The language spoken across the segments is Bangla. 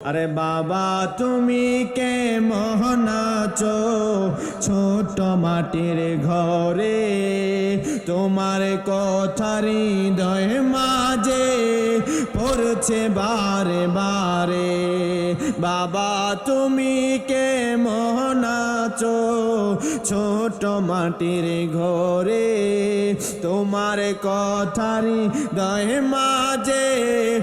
আরে বাবা, তুমি কে মোহনাচো ছোট মাটির ঘরে তোমার কথার হৃদয় মাঝে পড়ছে বারে বারে। বাবা, তুমি কে মোহনাচো ছোট মাটির ঘরে তোমার কথার হৃদয় মাঝে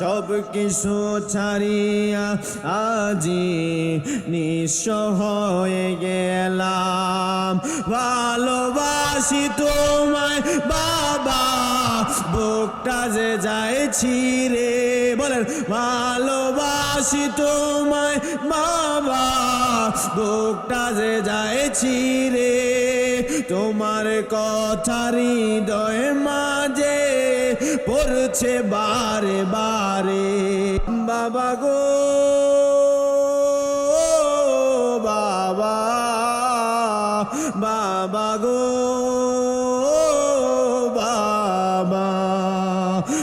সব কিছু ছাড়িয়া আজি নিঃস্ব হয়ে গেলাম। ভালোবাসি তোমায়, বাবা, বুকটা যে যাইছি রে। বলেন, ভালোবাসি তোমায়, বাবা, বুকটা যে যাইছি রে। তোমার কথার হৃদয় হয়েছে বারে বারে। বাবা গো বাবা বাবা গো।